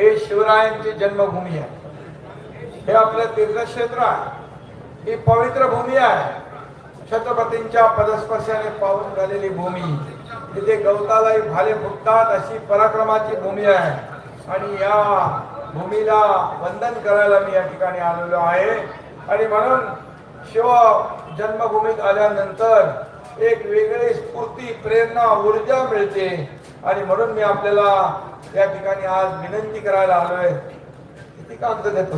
हे शिवरायांची जन्मभूमी आहे. हे आपलं तीर्थक्षेत्र आहे. ही पवित्र भूमी आहे. छत्रपतींच्या पदस्पर्शाने पाहून झालेली भूमी. तिथे गवतालाही भाले फुटतात अशी पराक्रमाची भूमी आहे. आणि या भूमीला वंदन करायला मी या ठिकाणी आलेलो आहे. आणि म्हणून शिव जन्मभूमीत आल्यानंतर एक वेगळी स्फूर्ती प्रेरणा ऊर्जा मिळते. आणि म्हणून मी आपल्याला या ठिकाणी आज विनंती करायला आलोय. किती काम तर देतो?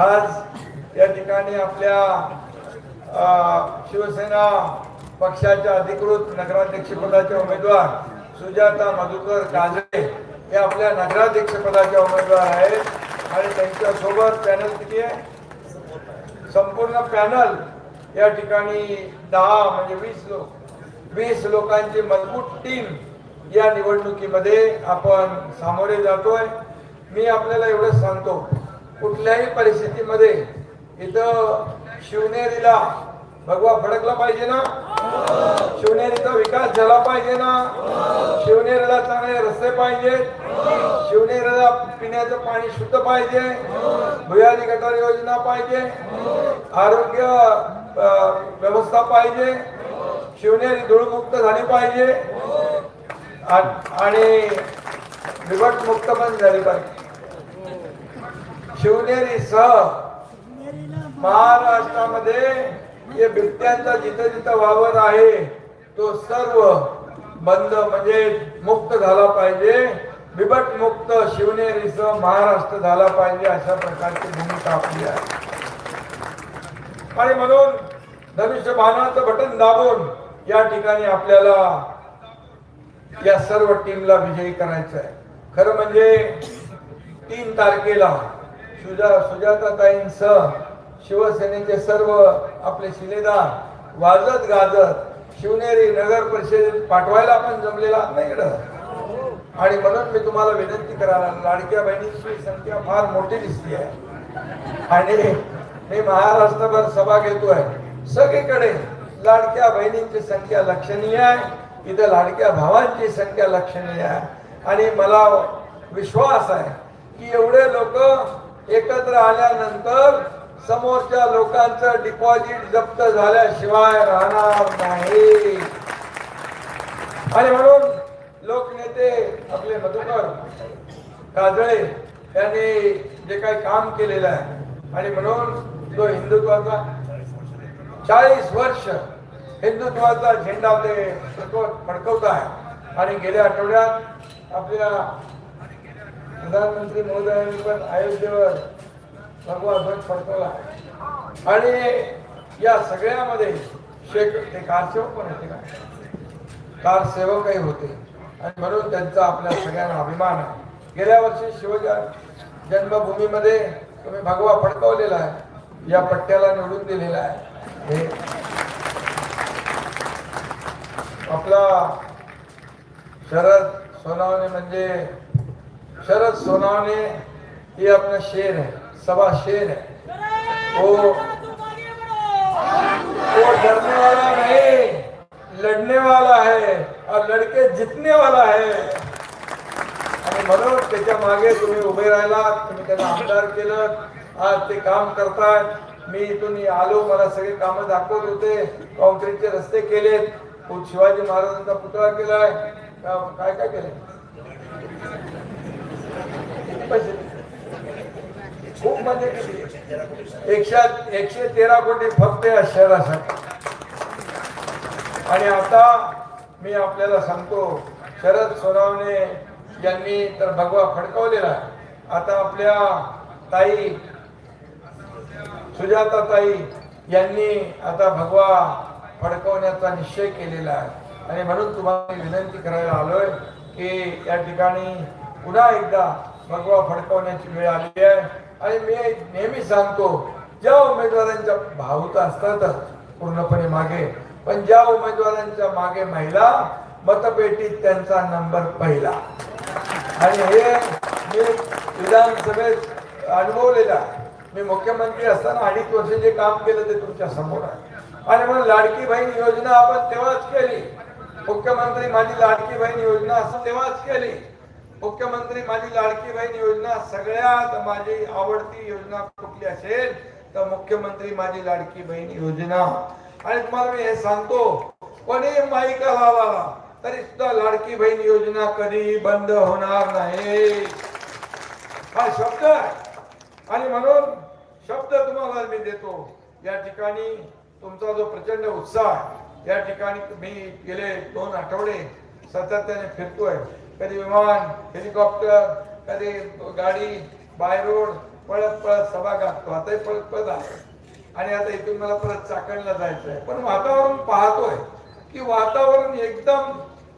आज या ठिकाणी आपल्या शिवसेना पक्षाच्या अधिकृत नगराध्यक्षपदाचे उमेदवार सुजाता मधुकर काजळे हे आपल्या नगराध्यक्षपदाचे उमेदवार आहेत. आणि त्यांच्यासोबत पॅनल किती आहे? संपूर्ण पॅनल या ठिकाणी दहा म्हणजे वीस लोक. वीस लोकांची मजबूत टीम या निवडणुकीमध्ये आपण सामोरे जातोय. मी आपल्याला एवढंच सांगतो कुठल्याही परिस्थितीमध्ये इथं शिवनेरीला भगवा फडकला पाहिजे ना? शिवनेरीचा विकास झाला पाहिजे ना? शिवनेरीला चांगले रस्ते पाहिजेत शिवनेरीला पिण्याचं पाणी शुद्ध पाहिजे? भुयारी गटार योजना पाहिजे? आरोग्य व्यवस्था पाहिजे? शिवनेरी धुळमुक्त झाली पाहिजे. आणि बिबट मुक्त पण झाली पाहिजे. शिवनेरी सह महाराष्ट्रामध्ये जे बिबट्यांचा जिथं जिथं वावर आहे तो सर्व बंद म्हणजे मुक्त झाला पाहिजे. बिबट मुक्त शिवनेरीसह महाराष्ट्र झाला पाहिजे अशा प्रकारची भूमिका आपली आहे. आणि म्हणून धनुष्यबाणाचं बटन दाबून या ठिकाणी आपल्याला या सर्व टीमला विजयी करायचं आहे खरं म्हणजे तीन तारखेला सुजा सुजाताताईंसह शिवसेनेचे सर्व आपले शिलेदार वाजत गाजत शिवनेरी नगर परिषदेत पाठवायला आपण जमलेला नाही इकडं. आणि म्हणून मी तुम्हाला विनंती करायला लाडक्या बहिणींची संख्या फार मोठी दिसते आहे आणि मी महाराष्ट्रभर सभा घेतोय. सगळीकडे लाडक्या बहिणींची संख्या लक्षणीय आहे. इथं लाडक्या भावांची संख्या लक्षणीय आहे. आणि मला विश्वास आहे की एवढे लोक एकत्र आल्यानंतर समोरच्या लोकांचं डिपॉझिट जप्त झाल्याशिवाय राहणार नाही. आणि म्हणून लोकनेते आपले मधुकर काजळे यांनी जे काही काम केलेलं आहे. आणि म्हणून तो हिंदुत्वाचा चाळीस वर्ष हिंदुत्वाचा झेंडा ते फडकवत आहे. आणि गेल्या आठवड्यात आपल्या प्रधानमंत्री महोदयांनी पण अयोध्येवर भगवा ध्वज फडकवला आहे. आणि या सगळ्यामध्ये शेख ते कारसेवक पण होते का? कारसेवकही होते. आणि म्हणून त्यांचा आपल्या सगळ्यांना अभिमान आहे. गेल्या वर्षी शिवजा जन्मभूमीमध्ये तुम्ही भगवा फडकवलेला आहे. या पट्ट्याला निवडून दिलेला आहे. आपला शरद सोनावणे म्हणजे शरद सोनावणे ही आपला शेर आहे सभा शेर आहे. वो वो डरने वाला नहीं लढने वाला है और लड़के जितने वाला है आणि म्हणून त्याच्यामागे तुम्ही उभे राहिलात तुम्ही त्यांना आमदार केलं आज ते काम करतात मी इथून आलो मला सगळे कामं दाखवत होते. कॉन्क्रीटचे रस्ते केलेत. शिवाजी महाराजांचा पुतळा केलाय. काय काय केलंय? खूप म्हणजे एकशे एकशे तेरा कोटी फक्त या शहरासाठी. आणि आता मी आपल्याला सांगतो शरद सोनावणे यांनी तर भगवा फडकवलेला आता आपल्या ताई सुजाता ताई यांनी आता भगवा फडकवण्याचा निश्चय केलेला आहे. आणि म्हणून तुम्हाला विनंती करायला आलोय की या ठिकाणी पुन्हा एकदा भगवा फडकवण्याची वेळ आली आहे. आणि मी नेहमी सांगतो ज्या उमेदवारांच्या भावत असतातच पूर्णपणे मागे पण ज्या उमेदवारांच्या मागे महिला मतपेटीत त्यांचा नंबर पहिला. आणि हे मी विधानसभेत अनुभवलेलं आहे. मी मुख्यमंत्री असताना अडीच वर्ष जे काम केलं ते तुमच्यासमोर आहे. आणि म्हणून लाडकी बहीण योजना आपण तेव्हाच केली. मुख्यमंत्री माझी लाडकी बहीण योजना असं तेव्हाच केली. मुख्यमंत्री माझी लाडकी बहीण योजना सगळ्यात माझी आवडती योजना कुठली असेल तर मुख्यमंत्री माझी लाडकी बहीण योजना. आणि तुम्हाला मी हे सांगतो कोणी माईका लावला तरी सुद्धा लाडकी बहीण योजना कधी बंद होणार नाही. हा शब्द आहे. आणि म्हणून शब्द तुम्हाला मी देतो. या ठिकाणी तुमचा जो प्रचंड उत्साह या ठिकाणी मी गेले दोन आठवडे सातत्याने फिरतोय. कधी विमान हेलिकॉप्टर कधी गाडी बाय रोड पळत पळत सभा गाठतो. आताही पळत पळत आलो आणि आता इथून मला परत चाकणला जायचं आहे पण वातावरण पाहतोय की वातावरण एकदम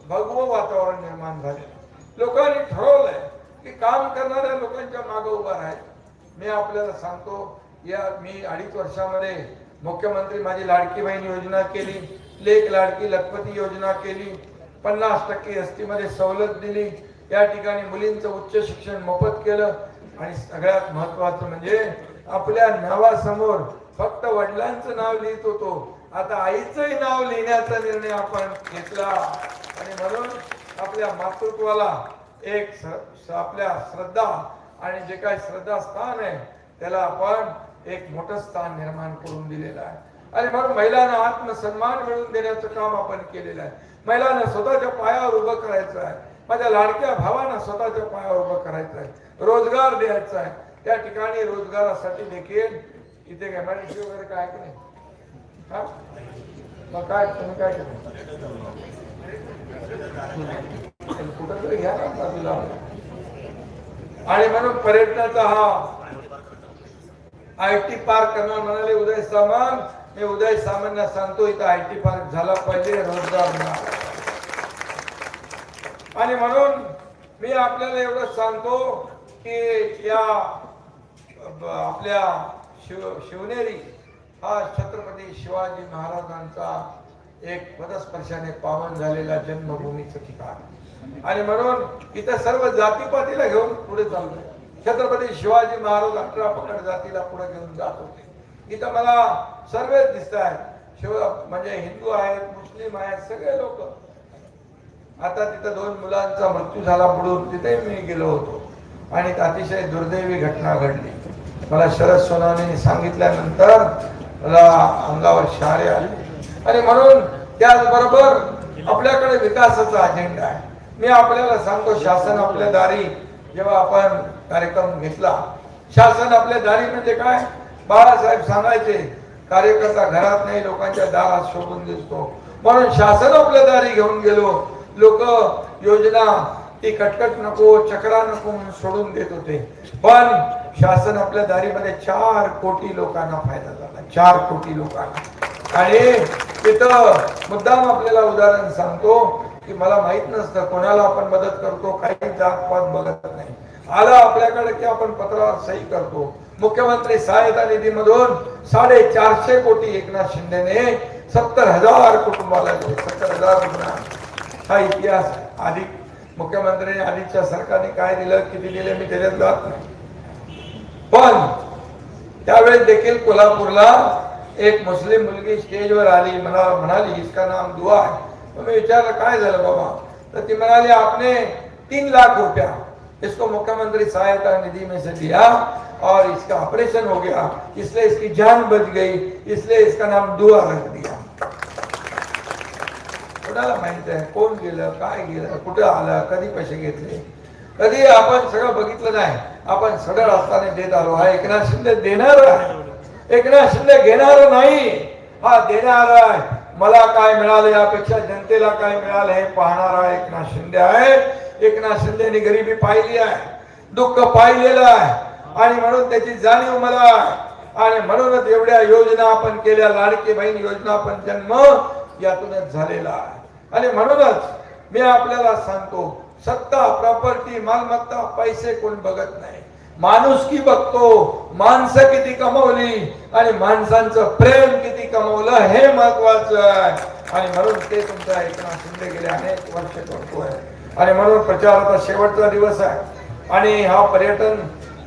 भगवं वातावरण निर्माण झाले लोकांनी ठरवलंय की काम करणाऱ्या लोकांच्या मागं उभा राहायचं. मी आपल्याला सांगतो या मी अडीच वर्षामध्ये मुख्यमंत्री माझी लाडकी बहीण योजना केली लेख लाडकी लखपती योजना केली पन्नास टक्के एसटीमध्ये सवलत दिली या ठिकाणी मुलींचं उच्च शिक्षण मोफत केलं आणि सगळ्यात महत्वाचं म्हणजे आपल्या नावासमोर फक्त वडिलांचं नाव लिहित होतो. आता आईचंही नाव लिहिण्याचा निर्णय आपण घेतला. आणि म्हणून आपल्या मातृत्वाला एक आपल्या श्रद्धा आणि जे काय श्रद्धास्थान आहे त्याला आपण एक मोठं स्थान निर्माण करून दिलेलं आहे. आणि म्हणून महिलांना आत्मसन्मान मिळवून देण्याचं काम आपण केलेलं आहे. महिलांना स्वतःच्या पायावर उभं करायचं आहे. माझ्या लाडक्या भावांना स्वतःच्या पायावर उभं करायचं आहे. रोजगार द्यायचा आहे. त्या ठिकाणी रोजगारासाठी देखील इथे काय मॅनेजर वगैरे काय की नाही? हा? मग काय तुम्ही काय केलं कुठं तरी घ्या ना बाजूला. आणि म्हणून पर्यटनाचा हा आय टी पार्क करणार म्हणाले उदय सामान मी उदय सामान्य सांगतो इथं आय टी पार्क झाला पाहिजे रोजगार आणि म्हणून मी आपल्याला एवढं सांगतो की या आपल्या शिव शिवनेरी हा छत्रपती शिवाजी महाराजांचा एक पदस्पर्शाने पावन झालेला जन्मभूमीचं ठिकाण. आणि म्हणून इथं सर्व जातीपातीला घेऊन पुढे चाललोय. छत्रपती शिवाजी महाराज अठरा पकड जातीला पुढे घेऊन जात होते. इथं मला सर्व दिसत आहेत. शिव म्हणजे हिंदू आहेत मुस्लिम आहेत सगळे लोक. आता तिथं दोन मुलांचा मृत्यू झाला पुढून तिथे मी गेलो होतो. आणि अतिशय दुर्दैवी घटना घडली. मला शरद सोनावणे सांगितल्यानंतर मला अंगावर शाळे आले. आणि म्हणून त्याचबरोबर आपल्याकडे विकासाचा अजेंडा आहे. मी आपल्याला सांगतो शासन आपल्या दारी जेव्हा आपण कार्यक्रम घेतला शासन आपल्या दारी म्हणजे काय? बाळासाहेब सांगायचे कार्यकर्ता घरात नाही लोकांच्या दारात शोभून दिसतो. म्हणून शासन आपल्या दारी घेऊन गेलो. लोक योजना ती कटकट नको चक्रा नको म्हणून सोडून देत होते. पण शासन आपल्या दारीमध्ये चार कोटी लोकांना फायदा झाला. चार कोटी लोकांना. आणि तिथं मुद्दाम आपल्याला उदाहरण सांगतो की मला माहीत नसतं कोणाला आपण मदत करतो काही जात पात बघत नाही. आलं आपल्याकडे की आपण पत्रावर सही करतो. मुख्यमंत्री सहायता निधीमधून साडेचारशे कोटी एकनाथ शिंदेने सत्तर हजार कुटुंबाला दिले. सत्तर हजार हा इतिहास आधी मुख्यमंत्र्यांनी आधीच्या सरकारने काय दिलं किती दिले मी त्याच्यात जात नाही. पण त्यावेळेस देखील कोल्हापूरला एक मुस्लिम मुलगी स्टेजवर आली मला म्हणाली इसका नाम दुआ है। तो मैं विचारलं काय झालं बाबा। तर ती म्हणाली आपने तीन लाख रुपया इसको मुख्यमंत्री सहायता निधि में से दिया और इसका ऑपरेशन हो गया, इसलिए इसकी जान बच गई, इसलिए इसका नाम दुआ रख दिया। कोणाला माहित आहे कोण गेलं, काय गेलं, कुठं आलं, कधी पैसे घेतले? कधी आपण सगळं बघितलं नाही, आपण देत आलो हा एकनाथ शिंदे देणार आहे. एकनाथ शिंदे घेणार नाही. हा देणार आहे. मला काय मिळालं यापेक्षा जनतेला काय मिळालं हे पाहणारा एकनाथ शिंदे आहे. एकनाथ शिंदेनी गरिबी पाहिली आहे. दुःख पाहिलेलं आहे. आणि म्हणून त्याची जाणीव मला आहे. आणि म्हणूनच एवढ्या योजना आपण केल्या. लाडकी बहीण योजना आपण जन्म यातूनच झालेला आहे. आणि म्हणूनच मी आपल्याला सांगतो सत्ता प्रॉपर्टी मालमत्ता पैसे कोण बघत नाही. माणूस की बघतो? माणसं किती कमवली? आणि माणसांचं प्रेम किती कमवलं? हे महत्वाचं आहे. आणि म्हणून ते तुमचा एकनाथ शिंदे गेले अनेक वर्ष करतोय. आणि म्हणून प्रचाराचा शेवटचा दिवस आहे. आणि हा पर्यटन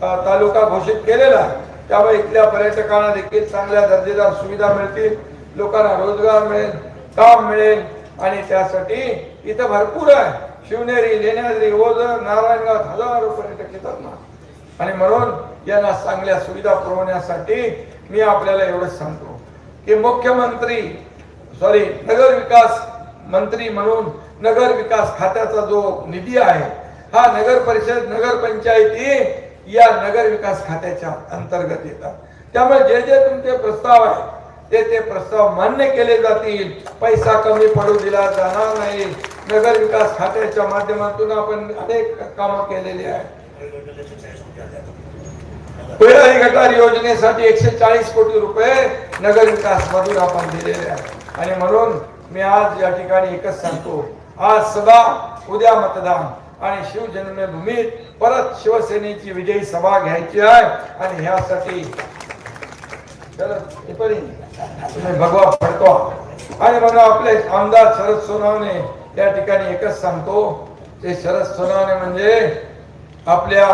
तालुका घोषित केलेला आहे. त्यामुळे इथल्या पर्यटकांना देखील चांगल्या दर्जेदार सुविधा मिळतील. लोकांना रोजगार मिळेल काम मिळेल. आणि त्यासाठी इथं भरपूर आहे. शिवनेरी लेण्याद्री ओझर नारायणगाव हजारो पर्यटक येतात ना. आणि म्हणून यांना चांगल्या सुविधा पुरवण्यासाठी मी आपल्याला एवढंच सांगतो की मुख्यमंत्री सॉरी नगर विकास मंत्री म्हणून नगर विकास खात्याचा जो निधी आहे हा नगर परिषद नगर पंचायती या नगर विकास खात्याच्या अंतर्गत येतात. त्यामुळे जे जे तुमचे प्रस्ताव आहे ते ते प्रस्ताव मान्य केले जातील. पैसा कमी पडू दिला जाणार नाही. नगर विकास खात्याच्या माध्यमातून आपण अनेक कामं केलेली आहेत. गटार योजनेसाठी एकशे चाळीस कोटी रुपये नगर विकास मधून आपण दिलेले आहे आणि म्हणून मी आज या ठिकाणी एकच सांगतो. आज सभा उद्या मतदान आणि शिवजन्मभूमीत परत शिवसेनेची विजयी सभा घ्यायची आहे. आणि ह्यासाठी भगवा फडतो आणि म्हणून आपले आमदार शरद सोनावणे या ठिकाणी एकच सांगतो. ते शरद सोनावणे म्हणजे आपल्या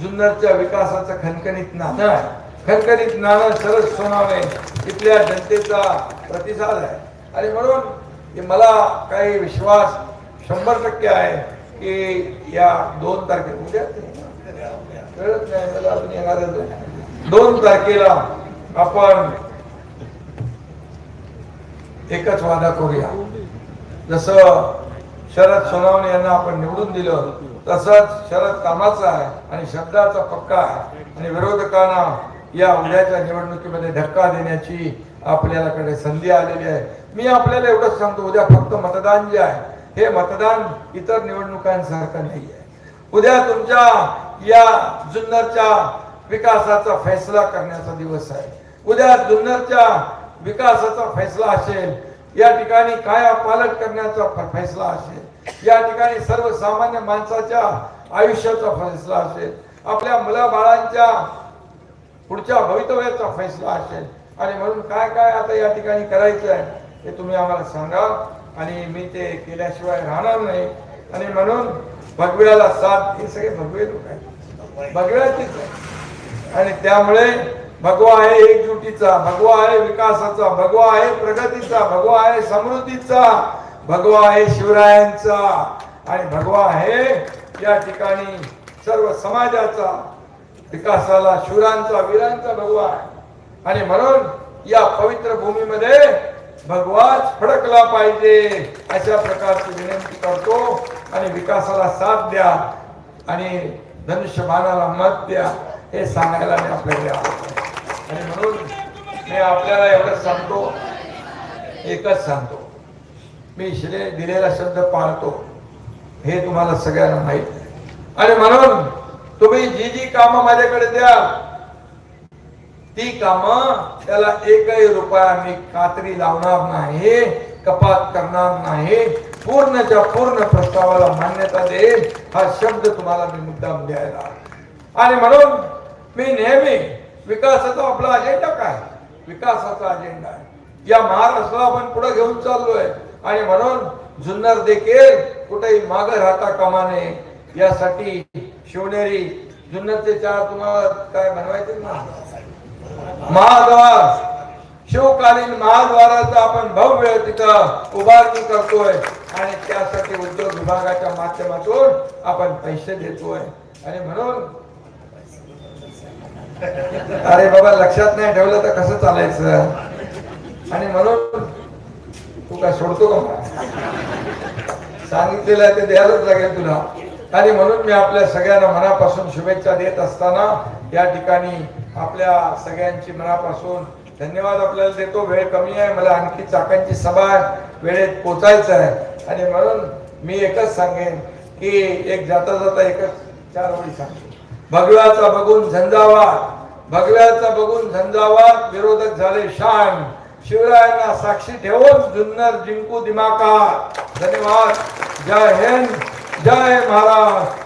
जुन्नरच्या विकासाचं खणखणीत नाणं आहे. खणखणीत नाणं शरद सोनावणे इथल्या जनतेचा प्रतिसाद आहे. आणि म्हणून मला काही विश्वास शंभर टक्के आहे की या दोन तारखे उद्या? कळत नाही मला अजून येणार दोन तारखेला आपण एकच वादा करूया. जसं शरद सोनावणे यांना आपण निवडून दिलं तसंच शरद कामाचा आहे आणि शब्दाचा पक्का आहे. आणि विरोधकांना या उद्याच्या निवडणुकीमध्ये धक्का देण्याची आपल्याकडे संधी आलेली आहे. मी आपल्याला एवढंच सांगतो उद्या फक्त मतदान जे आहे हे मतदान इतर निवडणुकांसारखं नाही आहे. उद्या तुमच्या या जुन्नरच्या विकासाचा फैसला करण्याचा दिवस आहे. उद्या जुन्नरच्या विकासाचा फैसला असेल या ठिकाणी काया पालट करण्याचा फैसला असेल. या ठिकाणी सर्वसामान्य माणसाच्या आयुष्याचा फैसला असेल. आपल्या मुलाबाळांच्या पुढच्या भवितव्याचा फैसला असेल. आणि म्हणून काय काय आता या ठिकाणी करायचं आहे ते तुम्ही आम्हाला सांगा. आणि मी ते केल्याशिवाय राहणार नाही. आणि म्हणून भगव्याला साथ हे सगळे भगवे लोक आहेत. भगव्याचीच आहे आणि त्यामुळे भगवा आहे एकजुटीचा भगवा आहे विकासाचा भगवा आहे प्रगतीचा भगवा आहे समृद्धीचा. भगवा आहे शिवरायांचा आणि भगवा आहे या ठिकाणी सर्व समाजाचा विकासाला शूरांचा वीरांचा भगवा आहे. आणि म्हणून या पवित्र भूमीमध्ये भगवाच फडकला पाहिजे अशा प्रकारची विनंती करतो आणि विकासाला साथ द्या आणि धनुष्यबाणाला मत द्या हे सांगायला मी आपल्याकडे आणि म्हणून मी आपल्याला एवढंच सांगतो एकच सांगतो. मी शिले दिलेला शब्द पाळतो. हे तुम्हाला सगळ्यांना माहीत. आहे आणि म्हणून तुम्ही जी जी कामं माझ्याकडे द्या ती कामं त्याला एकही रुपया मी कात्री लावणार नाही कपात करणार नाही. पूर्णच्या पूर्ण प्रस्तावाला मान्यता देईल हा शब्द तुम्हाला मी मुद्दाम द्यायला. आणि म्हणून मी नेहमी विकासाचा आपला अजेंडा काय? विकासाचा अजेंडा आहे. या महाराष्ट्राला आपण पुढे घेऊन चाललोय. आणि म्हणून जुन्नर देखील कुठेही मागे राहता कमाने नये. यासाठी शिवनेरी जुन्नरचे चार तुम्हाला काय बनवायचे? ना महाद्वार. शिवकालीन महाद्वाराचा आपण भव्य तिथं उभारणी करतोय. आणि त्यासाठी उद्योग विभागाच्या माध्यमातून आपण पैसे देतोय. आणि म्हणून अरे बाबा लक्षात नाही ठेवलं तर कसं चालायचं? आणि म्हणून तू काय सोडतो का मला? सांगितलेलं आहे ते द्यायलाच लागेल तुला. आणि म्हणून मी आपल्या सगळ्यांना मनापासून शुभेच्छा देत असताना या ठिकाणी आपल्या सगळ्यांची मनापासून धन्यवाद आपल्याला देतो. वेळ कमी आहे. मला आणखी चाकांची सभा आहे वेळेत पोचायचं आहे. आणि म्हणून मी एकच सांगेन की एक जाता जाता एकच चार ओळी सांगेन. भगव्याचा बघून झंझावात. भगव्याचा बघून झंझावात. विरोधक झाले शान. शिवरायांना साक्षी ठेवून जुन्नर जिंकू दिमाका धन्यवाद. जय हिंद. जय महाराष्ट्र